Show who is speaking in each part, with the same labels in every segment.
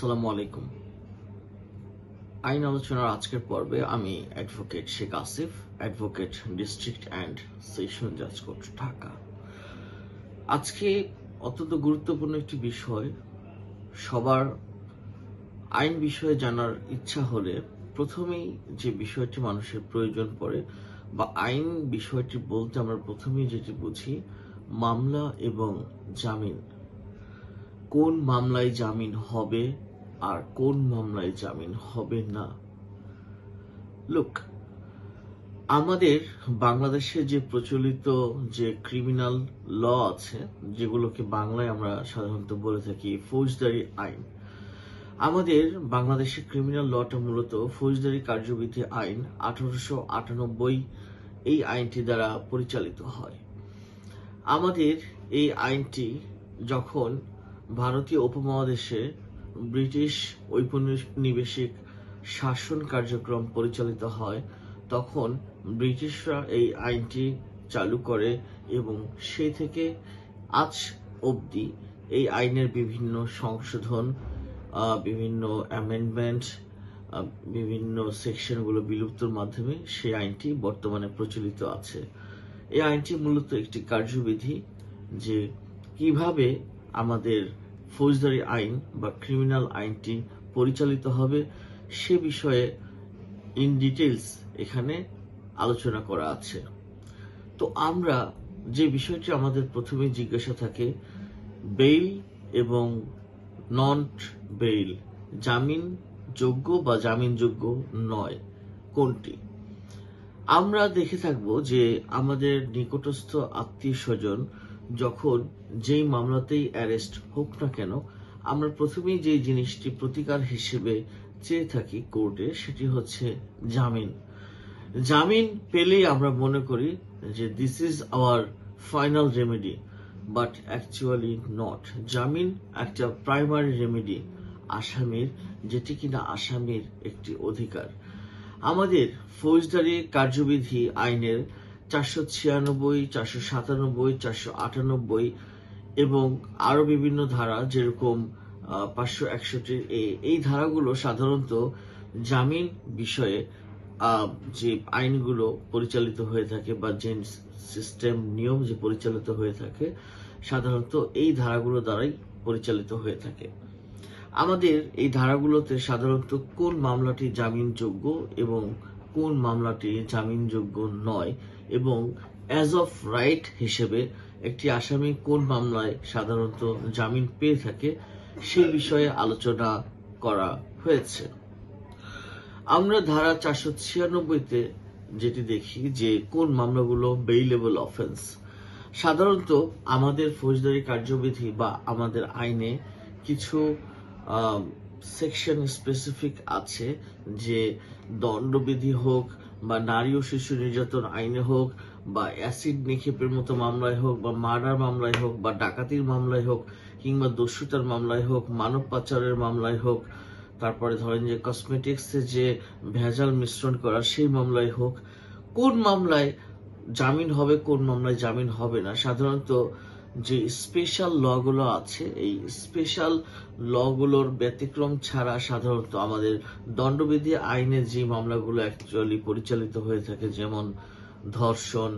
Speaker 1: আসসালামু আলাইকুম। আইন আলোচনার আজকের পর্বে আমি advocate Sheikh Asif advocate district and session জাজ কোর্ট ঢাকা। আজকে অত্যন্ত গুরুত্বপূর্ণ একটি বিষয়, সবার আইন বিষয়ে জানার ইচ্ছা হলে প্রথমেই যে বিষয়টি মানুষের প্রয়োজন পড়ে বা আইন বিষয়টি বলতে আমরা প্রথমেই যেটি বুঝি, মামলা এবং জামিন। কোন মামলায় জামিন হবে আর কোন মামলায় জামিন হবে না? লুক আমাদের বাংলাদেশে যে প্রচলিত যে ক্রিমিনাল ল আছে, যেগুলোকে বাংলায় আমরা সাধারণত বলে থাকি ফৌজদারি আইন, আমাদের বাংলাদেশের ক্রিমিনাল লটা মূলত ফৌজদারি কার্যবিধি আইন আঠারোশো আটানব্বই এই আইনটি দ্বারা পরিচালিত হয়। আমাদের এই আইনটি যখন ভারতীয় উপমহাদেশে ব্রিটিশ ঔপনিবেশিক শাসন কার্যক্রম পরিচালিত হয়, তখন ব্রিটিশরা এই আইনটি চালু করে এবং সেই থেকে আজ অবধি এই আইনের বিভিন্ন সংশোধন বিভিন্ন অ্যামেন্ডমেন্ট বিভিন্ন সেকশনগুলো বিলুপ্তর মাধ্যমে সেই আইনটি বর্তমানে প্রচলিত আছে। এই আইনটি মূলত একটি কার্যবিধি যে কীভাবে আমাদের ফৌজদারি আইন বা ক্রিমিনাল আইনটি পরিচালিত হবে, সে বিষয়ে ইন ডিটেলস এখানে আলোচনা করা আছে। তো আমরা যে বিষয়টি আমাদের প্রথমে জিজ্ঞাসা থাকে বেইল এবং নন বেইল জামিন যোগ্য বা জামিনযোগ্য নয়, কোনটি? আমরা দেখে থাকব যে আমাদের নিকটস্থ আত্মীয় স্বজন যখন যেই মামলাতেই অ্যারেস্ট হোক না কেন, আমরা প্রথমেই যে জিনিসটি প্রতিকার হিসেবে চেয়ে থাকি কোর্টে, সেটি হচ্ছে জামিন। জামিন পেলেই আমরা মনে করি যে this is our final remedy but actually not জামিন একটা প্রাইমারি রেমেডি আসামির, যেটি কিনা আসামির একটি অধিকার। আমাদের ফৌজদারি কার্যবিধি আইনের চারশো ছিয়ানব্বই, চারশো সাতানব্বই, চারশো আটানব্বই এবং আরও বিভিন্ন ধারা যেরকম পাঁচশো একষট্টি এই ধারাগুলো সাধারণত জামিন বিষয়ে যে আইনগুলো পরিচালিত হয়ে থাকে বা যে সিস্টেম, নিয়ম যে পরিচালিত হয়ে থাকে, সাধারণত এই ধারাগুলো দ্বারাই পরিচালিত হয়ে থাকে। আমাদের এই ধারাগুলোতে সাধারণত কোন মামলাটি জামিনযোগ্য এবং কোন মামলাটি জামিনযোগ্য নয় এবং অ্যাজ অফ রাইট হিসেবে একটি আসামি কোন মামলায় সাধারণত জামিন পেয়ে থাকে সে বিষয়ে আলোচনা করা হয়েছে। আমরা ধারা চারশো ছিয়ানব্বইতে যেটি দেখি যে কোন মামলাগুলো বেইলেবল অফেন্স সাধারণত আমাদের ফৌজদারি কার্যবিধি বা আমাদের আইনে কিছু সেকশন স্পেসিফিক আছে যে দণ্ডবিধি হোক বা নারী ও শিশু নির্যাতন আইনে হোক বা অ্যাসিড নিক্ষেপের মতো মামলায় হোক বা মার্ডার মামলায় হোক বা ডাকাতির মামলায় হোক কিংবা দস্যুতার মামলায় হোক, মানব পাচারের মামলায় হোক, তারপরে ধরেন যে কসমেটিক্সে যে ভেজাল মিশ্রণ করা সেই মামলায় হোক, কোন মামলায় জামিন হবে, কোন মামলায় জামিন হবে না? সাধারণত যে স্পেশাল লগুলো আছে, এই স্পেশাল লগুলোর ব্যতিক্রম ছাড়া সাধারণত আমাদের দণ্ডবিধি আইনে যে মামলাগুলো অ্যাকচুয়ালি পরিচালিত হয়ে থাকে, যেমন ধর্ষণ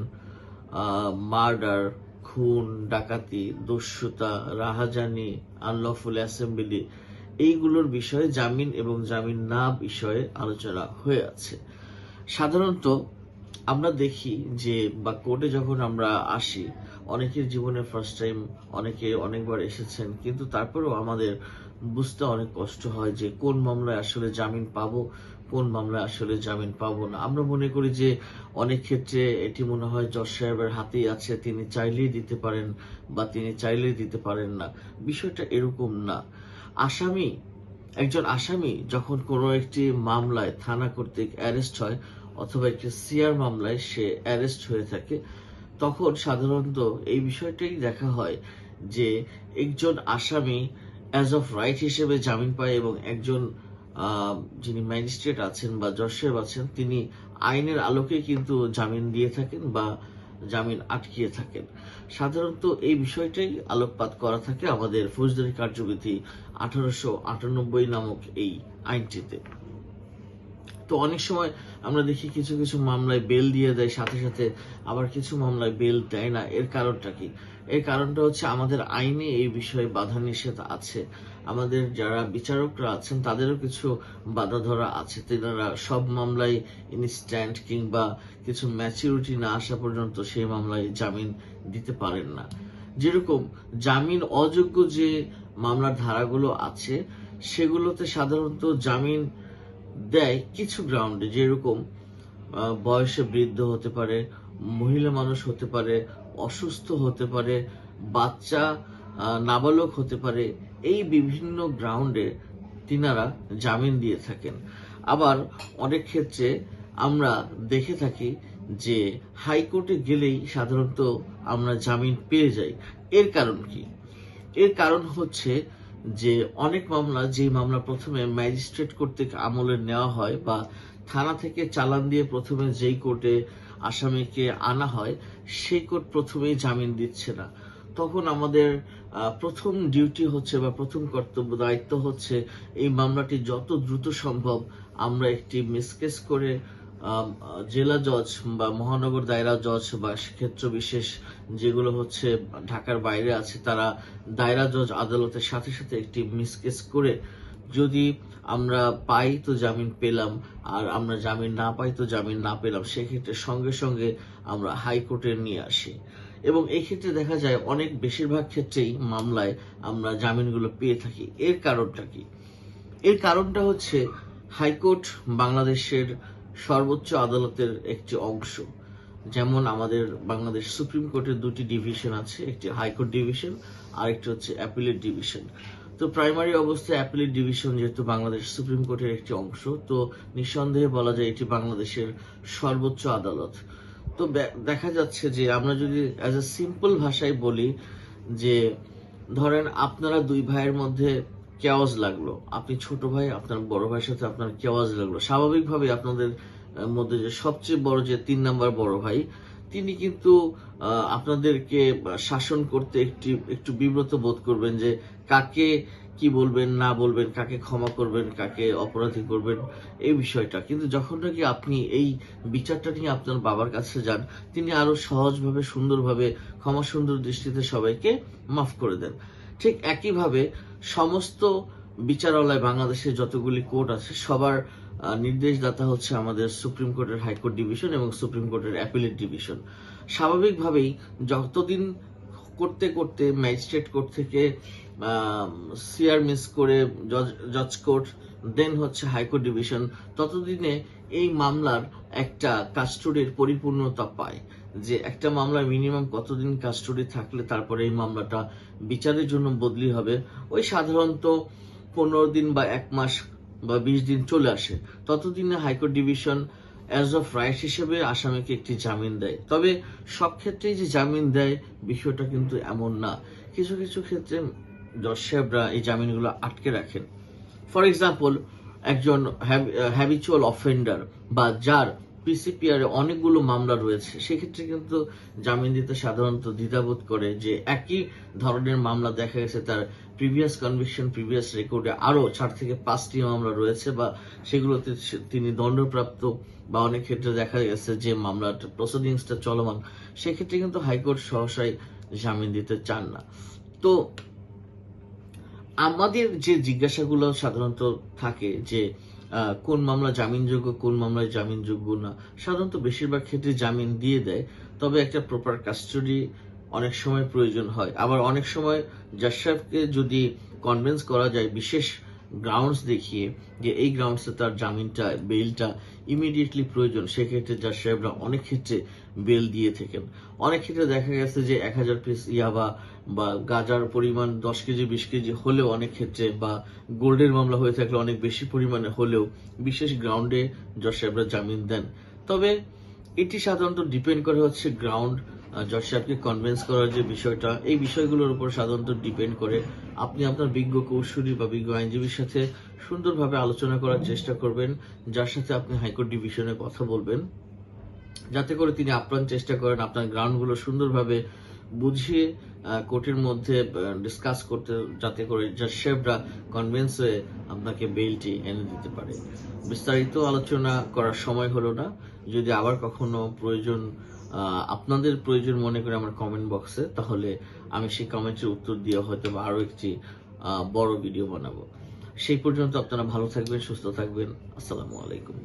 Speaker 1: মার্ডার খুন, ডাকাতি, দস্যুতা, রাহাজানি আনলফুল অ্যাসেম্বলি এইগুলোর বিষয়ে জামিন এবং জামিন না বিষয়ে আলোচনা হয়ে আছে। সাধারণত আমরা দেখি যে বা কোর্টে যখন আমরা আসি অনেকের জীবনে ফার্স্ট টাইম অনেকে অনেকবার এসেছেন, কিন্তু তারপরেও আমাদের বুঝতে অনেক কষ্ট হয় যে কোন মামলায় আসলে জামিন পাবো, কোন মামলায় আসলে জামিন পাবো না। আমরা মনে করি যে অনেক ক্ষেত্রে এটি মনে হয় জজ সাহেবের হাতেই আছে, তিনি চাইলেই দিতে পারেন বা তিনি চাইলেই দিতে পারেন না। বিষয়টা এরকম না। আসামি, একজন আসামি যখন কোনো একটি মামলায় থানা কর্তৃক অ্যারেস্ট হয় অথবা একটি সিআর মামলায় সে অ্যারেস্ট হয়ে থাকে তখন সাধারণত এই বিষয়টাই দেখা হয় যে একজন আসামি অ্যাজ অফ রাইট হিসেবে জামিন পায় এবং একজন যিনি ম্যাজিস্ট্রেট আছেন বা জজ সাহেব আছেন, তিনি আইনের আলোকে কিন্তু জামিন দিয়ে থাকেন বা জামিন আটকিয়ে থাকেন। সাধারণত এই বিষয়টাই আলোকপাত করা থাকে আমাদের ফৌজদারি কার্যবিধি আঠারোশো আটানব্বই নামক এই আইনটিতে। তো অনেক সময় আমরা দেখি কিছু কিছু মামলায় বেল দিয়ে দেয়, সাথে সাথে আবার কিছু মামলায় বেল দেয় না। এর কারণটা কি? এর কারণটা হচ্ছে আমাদের আইনে এই বিষয়ে বাধা নিষেধ আছে। আমাদের যারা বিচারকরা আছেন, তাদেরও কিছু বাধা ধরা আছে। তেনারা সব মামলায় ইনস্ট্যান্ট কিংবা কিছু ম্যাচিউরিটি না আসা পর্যন্ত সেই মামলায় জামিন দিতে পারেন না। যেরকম জামিন অযোগ্য যে মামলার ধারাগুলো আছে, সেগুলোতে সাধারণত জামিন দেয় কিছু গ্রাউন্ডে যেরকম বয়সে বৃদ্ধ হতে পারে, মহিলা মানুষ হতে পারে, অসুস্থ হতে পারে, বাচ্চা নাবালক হতে পারে, এই বিভিন্ন গ্রাউন্ডে তিনারা জামিন দিয়ে থাকেন। আবার অনেক ক্ষেত্রে আমরা দেখে থাকি যে হাইকোর্টে গেলেই সাধারণত আমরা জামিন পেয়ে যাই। এর কারণ কি? এর কারণ হচ্ছে যে অনেক মামলা যে মামলা প্রথমে ম্যাজিস্ট্রেট কর্তৃক আমলে নেওয়া হয় বা থানা থেকে চালান দিয়ে প্রথমে যেই কোর্টে আসামিকে আনা হয়, সেই কোর্ট প্রথমেই জামিন দিচ্ছে না। তখন আমাদের প্রথম ডিউটি হচ্ছে বা প্রথম কর্তব্য, দায়িত্ব হচ্ছে এই মামলাটি যত দ্রুত সম্ভব আমরা একটি মিসকেস করে জেলা জজ বা মহানগর দায়রা জজ বা ক্ষেত্র বিশেষ যেগুলো হচ্ছে ঢাকার বাইরে আছে, তারা দায়রা জজ আদালতের সাথে সাথে একটি মিসকেস করে যদি আমরা পাই তো জামিন পেলাম, আর আমরা জামিন না পাই তো জামিন না পেলাম, সেক্ষেত্রে সঙ্গে সঙ্গে আমরা হাইকোর্টে নিয়ে আসি। এবং এই ক্ষেত্রে দেখা যায় অনেক বেশিরভাগ ক্ষেত্রেই মামলায় আমরা জামিনগুলো পেয়ে থাকি। এর কারণটা কি? এর কারণটা হচ্ছে হাইকোর্ট বাংলাদেশের সর্বোচ্চ আদালতের একটি অংশ, যেমন আমাদের বাংলাদেশ সুপ্রিম কোর্টের দুটি ডিভিশন আছে, একটি হাইকোর্ট ডিভিশন আর একটি হচ্ছে অ্যাপিলেট ডিভিশন। তো প্রাইমারি অবস্থায় অ্যাপিলেট ডিভিশন যেহেতু বাংলাদেশ সুপ্রিম কোর্টের একটি অংশ, তো নিঃসন্দেহে বলা যায় এটি বাংলাদেশের সর্বোচ্চ আদালত। তো দেখা যাচ্ছে যে আমরা যদি অ্যাজ এ সিম্পল ভাষায় বলি যে, ধরেন আপনারা দুই ভাইয়ের মধ্যে কেওয়াজ লাগল। আপনি ছোট ভাই, আপনার বড় ভাইয়ের সাথে আপনার কেওয়াজ লাগল। স্বাভাবিকভাবে আপনাদের মধ্যে যে সবচেয়ে বড় যে তিন নাম্বার বড় ভাই, তিনি কিন্তু আপনাদেরকে শাসন করতে একটি, একটু বিব্রত বোধ করবেন যে কাকে কি বলবেন, না বলবেন, কাকে ক্ষমা করবেন, কাকে অপরাধী করবেন, এই বিষয়টা। কিন্তু যখন নাকি আপনি এই বিচারটা নিয়ে আপনার বাবার কাছে যান, তিনি আরও সহজভাবে, সুন্দরভাবে, ক্ষমা সুন্দর দৃষ্টিতে সবাইকে মাফ করে দেন। ঠিক একইভাবে সমস্ত বিচারালয় বাংলাদেশে যতগুলি কোর্ট আছে, সবার নির্দেশদাতা হচ্ছে আমাদের সুপ্রিম কোর্টের হাইকোর্ট ডিভিশন এবং সুপ্রিম কোর্টের অ্যাপিলেট ডিভিশন। স্বাভাবিকভাবেই যতদিন করতে করতে, ম্যাজিস্ট্রেট কোর্ট থেকে সিআর মিস করে জজ কোর্ট, দেন হচ্ছে হাইকোর্ট ডিভিশন, ততদিনে এই মামলার একটা কাস্টডির পরিপূর্ণতা পায়। যে একটা মামলা মিনিমাম কতদিন কাস্টডি থাকলে তারপরে এই মামলাটা বিচারের জন্য বদলি হবে, ওই সাধারণত পনেরো দিন বা এক মাস বা বিশ দিন চলে আসে। ততদিনে high court division as of right হিসেবে আসামিকে একটি জামিন দেয়। তবে সব ক্ষেত্রেই যে জামিন দেয়, বিষয়টা কিন্তু এমন না। কিছু কিছু ক্ষেত্রে জজ সাহেবরা এই জামিনগুলো আটকে রাখেন। ফর এক্সাম্পল একজন হ্যাবিচুয়াল অফেন্ডার বা যার পিসিপিআর অনেকগুলো মামলা রয়েছে। সেক্ষেত্রে কিন্তু জামিন দিতে সাধারণত দ্বিধাবোধ করে যে একই ধরনের মামলা দেখা গেছে, তার প্রিভিয়াস কনভিকশন প্রিভিয়াস রেকর্ডে আরও চার থেকে পাঁচটি মামলা রয়েছে বা সেগুলোতে তিনি দণ্ডপ্রাপ্ত বা অনেক ক্ষেত্রে দেখা গেছে যে মামলাটা প্রসিডিংসটা চলমান। সেক্ষেত্রে কিন্তু হাইকোর্ট সহসাই জামিন দিতে চান না। তো আমাদের যে জিজ্ঞাসাগুলো সাধারণত থাকে যে কোন মামলা জামিনযোগ্য, কোন মামলায় জামিনযোগ্য না। সাধারণত বেশিরভাগ ক্ষেত্রে জামিন দিয়ে দেয়, তবে একটা প্রপার কাস্টডি অনেক সময় প্রয়োজন হয়। আবার অনেক সময় জাজ সাহেবকে যদি কনভিন্স করা যায়, বিশেষ গ্রাউন্ডস দেখিয়ে যে এই গ্রাউন্ডসে তার জামিনটা বেইলটা ইমিডিয়েটলি প্রয়োজন, সেক্ষেত্রে জাজ সাহেবরা অনেক ক্ষেত্রে বেল দিয়ে থাকেন। অনেক ক্ষেত্রে দেখা গেছে যে এক হাজার পিস ইয়াবা বা গাজার পরিমাণ দশ কেজি, বিশ কেজি হলেও অনেক ক্ষেত্রে বা গোল্ডের মামলা হয়ে থাকলে অনেক বেশি পরিমাণে হলেও বিশেষ গ্রাউন্ডে জজ সাহেবরা জামিন দেন। তবে এটি সাধারণত ডিপেন্ড করে হচ্ছে গ্রাউন্ড জজ সাহেবকে কনভিন্স করার যে বিষয়টা, এই বিষয়গুলোর উপর সাধারণত ডিপেন্ড করে। আপনি আপনার বিজ্ঞ কৌশলী বা বিজ্ঞ আইনজীবীর সাথে সুন্দরভাবে আলোচনা করার চেষ্টা করবেন, যার সাথে আপনি হাইকোর্ট ডিভিশনে কথা বলবেন। যাতে করে তিনি আপ্রাণ চেষ্টা করেন আপনার গ্রাউন্ডগুলো সুন্দরভাবে বুঝিয়ে কোর্টের মধ্যে ডিসকাস করতে যাতে করে জাজেবরা কনভিন্স হয়ে আপনাকে বেলটি এনে দিতে পারে। বিস্তারিত আলোচনা করার সময় হলো না। যদি আবার কখনো প্রয়োজন আপনাদের প্রয়োজন মনে করে আমার কমেন্ট বক্সে তাহলে আমি সেই কমেন্টের উত্তর দিয়ে হয়তো বা আরও একটি বড় ভিডিও বানাবো। সেই পর্যন্ত আপনারা ভালো থাকবেন, সুস্থ থাকবেন। আসসালামু আলাইকুম।